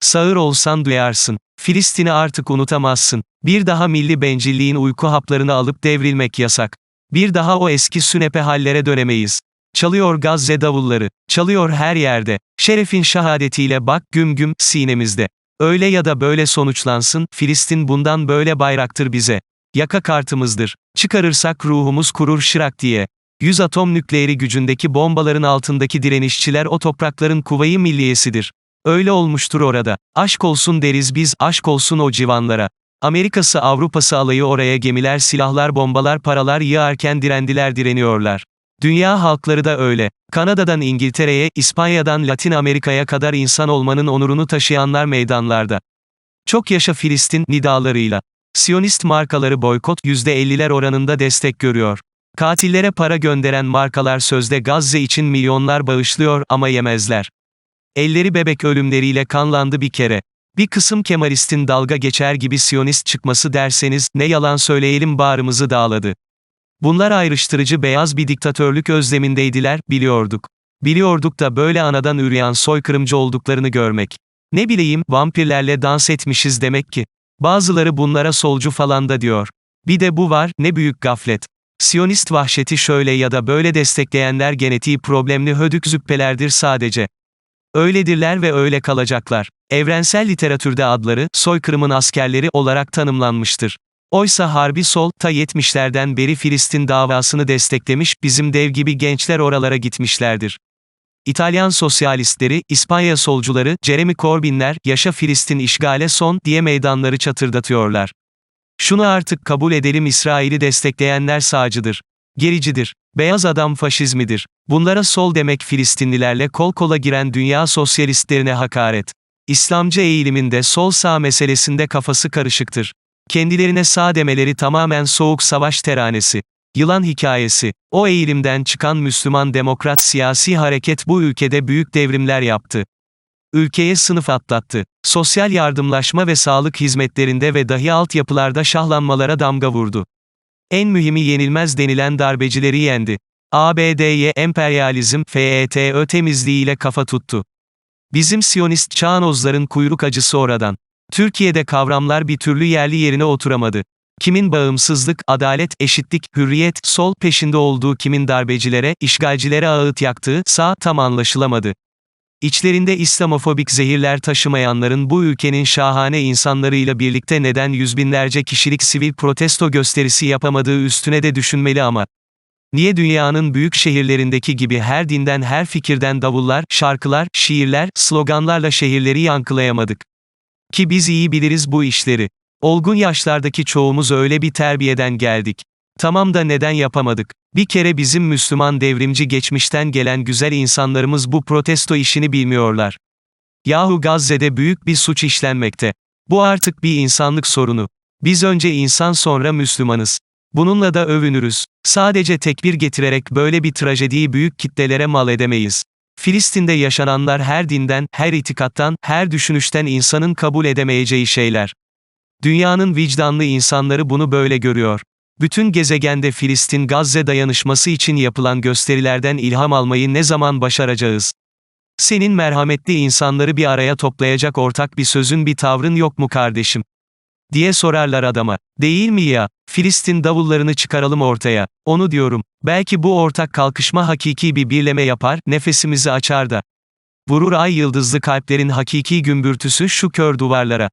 Sağır olsan duyarsın. Filistin'i artık unutamazsın. Bir daha milli bencilliğin uyku haplarını alıp devrilmek yasak. Bir daha o eski sünepe hallere dönemeyiz. Çalıyor Gazze davulları, çalıyor her yerde. Şerefin şehadetiyle bak güm güm sinemizde. Öyle ya da böyle sonuçlansın, Filistin bundan böyle bayraktır bize. Yaka kartımızdır. Çıkarırsak ruhumuz kurur şırak diye. 100 atom nükleeri gücündeki bombaların altındaki direnişçiler o toprakların kuvayı milliyesidir. Öyle olmuştur orada. Aşk olsun deriz biz, aşk olsun o civanlara. Amerika'sı Avrupa'sı alayı oraya gemiler silahlar bombalar paralar yığarken direndiler direniyorlar. Dünya halkları da öyle. Kanada'dan İngiltere'ye, İspanya'dan Latin Amerika'ya kadar insan olmanın onurunu taşıyanlar meydanlarda. Çok yaşa Filistin nidalarıyla. Siyonist markaları boykot %50'ler oranında destek görüyor. Katillere para gönderen markalar sözde Gazze için milyonlar bağışlıyor ama yemezler. Elleri bebek ölümleriyle kanlandı bir kere. Bir kısım Kemalistin dalga geçer gibi Siyonist çıkması derseniz, ne yalan söyleyelim bağrımızı dağladı. Bunlar ayrıştırıcı beyaz bir diktatörlük özlemindeydiler, biliyorduk. Biliyorduk da böyle anadan üreyen soykırımcı olduklarını görmek. Ne bileyim, vampirlerle dans etmişiz demek ki. Bazıları bunlara solcu falan da diyor. Bir de bu var, ne büyük gaflet. Siyonist vahşeti şöyle ya da böyle destekleyenler genetiği problemli hödük züppelerdir sadece. Öyledirler ve öyle kalacaklar. Evrensel literatürde adları, soykırımın askerleri olarak tanımlanmıştır. Oysa harbi sol, ta 70'lerden beri Filistin davasını desteklemiş, bizim dev gibi gençler oralara gitmişlerdir. İtalyan sosyalistleri, İspanya solcuları, Jeremy Corbyn'ler, yaşa Filistin işgale son, diye meydanları çatırdatıyorlar. Şunu artık kabul edelim İsrail'i destekleyenler sağcıdır. Gericidir. Beyaz adam faşizmidir. Bunlara sol demek Filistinlilerle kol kola giren dünya sosyalistlerine hakaret. İslamcı eğiliminde sol sağ meselesinde kafası karışıktır. Kendilerine sağ demeleri tamamen soğuk savaş teranesi. Yılan hikayesi. O eğilimden çıkan Müslüman demokrat siyasi hareket bu ülkede büyük devrimler yaptı. Ülkeye sınıf atlattı. Sosyal yardımlaşma ve sağlık hizmetlerinde ve dahi altyapılarda şahlanmalara damga vurdu. En mühimi yenilmez denilen darbecileri yendi. ABD'ye emperyalizm, FETÖ temizliğiyle kafa tuttu. Bizim Siyonist çağnozların kuyruk acısı oradan. Türkiye'de kavramlar bir türlü yerli yerine oturamadı. Kimin bağımsızlık, adalet, eşitlik, hürriyet, sol peşinde olduğu kimin darbecilere, işgalcilere ağıt yaktığı, sağ tam anlaşılamadı. İçlerinde İslamofobik zehirler taşımayanların bu ülkenin şahane insanlarıyla birlikte neden yüzbinlerce kişilik sivil protesto gösterisi yapamadığı üstüne de düşünmeli ama. Niye dünyanın büyük şehirlerindeki gibi her dinden her fikirden davullar, şarkılar, şiirler, sloganlarla şehirleri yankılayamadık? Ki biz iyi biliriz bu işleri. Olgun yaşlardaki çoğumuz öyle bir terbiyeden geldik. Tamam da neden yapamadık? Bir kere bizim Müslüman devrimci geçmişten gelen güzel insanlarımız bu protesto işini bilmiyorlar. Yahu Gazze'de büyük bir suç işlenmekte. Bu artık bir insanlık sorunu. Biz önce insan sonra Müslümanız. Bununla da övünürüz. Sadece tekbir getirerek böyle bir trajediyi büyük kitlelere mal edemeyiz. Filistin'de yaşananlar her dinden, her itikattan, her düşünüşten insanın kabul edemeyeceği şeyler. Dünyanın vicdanlı insanları bunu böyle görüyor. Bütün gezegende Filistin-Gazze dayanışması için yapılan gösterilerden ilham almayı ne zaman başaracağız? Senin merhametli insanları bir araya toplayacak ortak bir sözün bir tavrın yok mu kardeşim? diye sorarlar adama. Değil mi ya? Filistin davullarını çıkaralım ortaya. Onu diyorum. Belki bu ortak kalkışma hakiki bir birleme yapar, nefesimizi açar da. Vurur ay yıldızlı kalplerin hakiki gümbürtüsü şu kör duvarlara.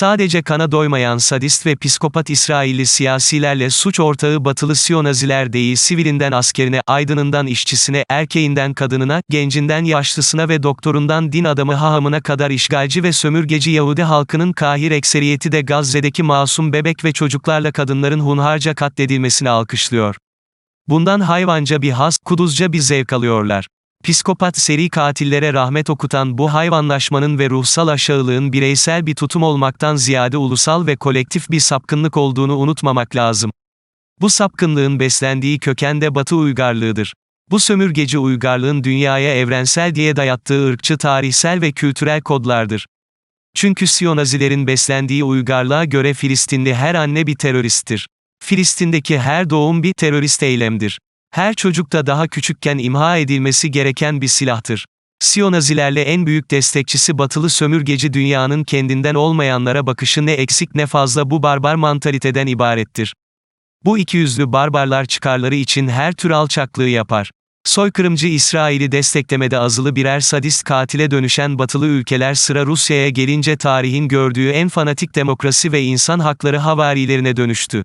Sadece kana doymayan sadist ve psikopat İsrailli siyasilerle suç ortağı batılı Siyonaziler değil sivilinden askerine, aydınından işçisine, erkeğinden kadınına, gencinden yaşlısına ve doktorundan din adamı hahamına kadar işgalci ve sömürgeci Yahudi halkının kahir ekseriyeti de Gazze'deki masum bebek ve çocuklarla kadınların hunharca katledilmesini alkışlıyor. Bundan hayvanca bir haz, kuduzca bir zevk alıyorlar. Psikopat seri katillere rahmet okutan bu hayvanlaşmanın ve ruhsal aşağılığın bireysel bir tutum olmaktan ziyade ulusal ve kolektif bir sapkınlık olduğunu unutmamak lazım. Bu sapkınlığın beslendiği köken de Batı uygarlığıdır. Bu sömürgeci uygarlığın dünyaya evrensel diye dayattığı ırkçı tarihsel ve kültürel kodlardır. Çünkü Siyonazilerin beslendiği uygarlığa göre Filistinli her anne bir teröristtir. Filistin'deki her doğum bir terörist eylemdir. Her çocukta daha küçükken imha edilmesi gereken bir silahtır. Siyonazilerle en büyük destekçisi batılı sömürgeci dünyanın kendinden olmayanlara bakışı ne eksik ne fazla bu barbar mantaliteden ibarettir. Bu ikiyüzlü barbarlar çıkarları için her tür alçaklığı yapar. Soykırımcı İsrail'i desteklemede azılı birer sadist katile dönüşen batılı ülkeler sıra Rusya'ya gelince tarihin gördüğü en fanatik demokrasi ve insan hakları havarilerine dönüştü.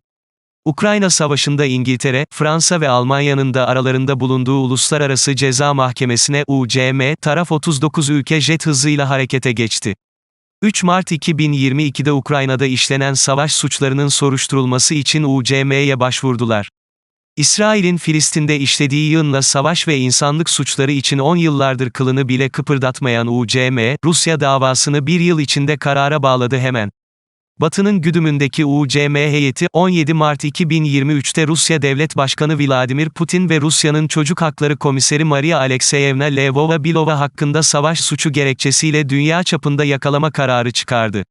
Ukrayna Savaşı'nda İngiltere, Fransa ve Almanya'nın da aralarında bulunduğu Uluslararası Ceza Mahkemesi'ne UCM, taraf 39 ülke jet hızıyla harekete geçti. 3 Mart 2022'de Ukrayna'da işlenen savaş suçlarının soruşturulması için UCM'ye başvurdular. İsrail'in Filistin'de işlediği yığınla savaş ve insanlık suçları için 10 yıllardır kılını bile kıpırdatmayan UCM, Rusya davasını bir yıl içinde karara bağladı hemen. Batı'nın güdümündeki UCM heyeti, 17 Mart 2023'te Rusya Devlet Başkanı Vladimir Putin ve Rusya'nın Çocuk Hakları Komiseri Maria Alexeyevna Lvova-Bilova hakkında savaş suçu gerekçesiyle dünya çapında yakalama kararı çıkardı.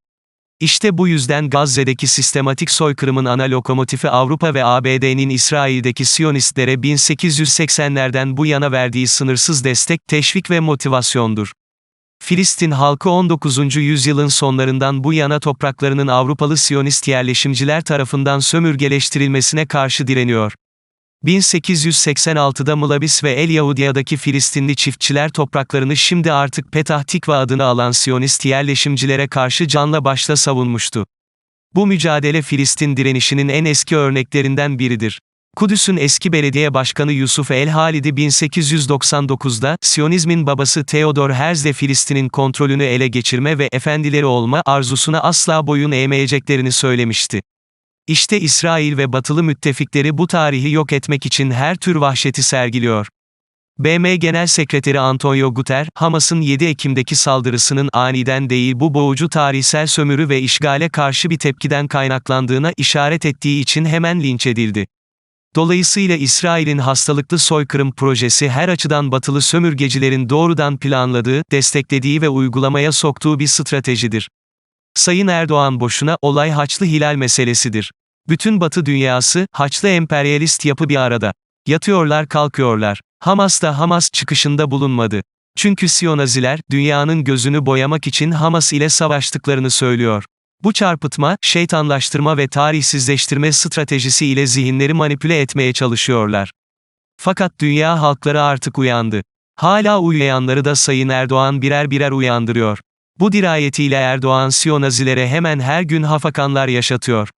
İşte bu yüzden Gazze'deki sistematik soykırımın ana lokomotifi Avrupa ve ABD'nin İsrail'deki Siyonistlere 1880'lerden bu yana verdiği sınırsız destek, teşvik ve motivasyondur. Filistin halkı 19. yüzyılın sonlarından bu yana topraklarının Avrupalı Siyonist yerleşimciler tarafından sömürgeleştirilmesine karşı direniyor. 1886'da Mılabis ve El Yahudiya'daki Filistinli çiftçiler topraklarını şimdi artık Petah Tikva adını alan Siyonist yerleşimcilere karşı canla başla savunmuştu. Bu mücadele Filistin direnişinin en eski örneklerinden biridir. Kudüs'ün eski belediye başkanı Yusuf El-Halidi 1899'da, Siyonizmin babası Theodor Herzl Filistin'in kontrolünü ele geçirme ve efendileri olma arzusuna asla boyun eğmeyeceklerini söylemişti. İşte İsrail ve batılı müttefikleri bu tarihi yok etmek için her tür vahşeti sergiliyor. BM Genel Sekreteri Antonio Guter, Hamas'ın 7 Ekim'deki saldırısının aniden değil bu boğucu tarihsel sömürü ve işgale karşı bir tepkiden kaynaklandığına işaret ettiği için hemen linç edildi. Dolayısıyla İsrail'in hastalıklı soykırım projesi her açıdan batılı sömürgecilerin doğrudan planladığı, desteklediği ve uygulamaya soktuğu bir stratejidir. Sayın Erdoğan boşuna, olay Haçlı Hilal meselesidir. Bütün Batı dünyası, Haçlı emperyalist yapı bir arada. Yatıyorlar kalkıyorlar. Hamas da Hamas çıkışında bulunmadı. Çünkü Siyonaziler, dünyanın gözünü boyamak için Hamas ile savaştıklarını söylüyor. Bu çarpıtma, şeytanlaştırma ve tarihsizleştirme stratejisi ile zihinleri manipüle etmeye çalışıyorlar. Fakat dünya halkları artık uyandı. Hala uyuyanları da Sayın Erdoğan birer birer uyandırıyor. Bu dirayetiyle Erdoğan Siyonazilere hemen her gün hafakanlar yaşatıyor.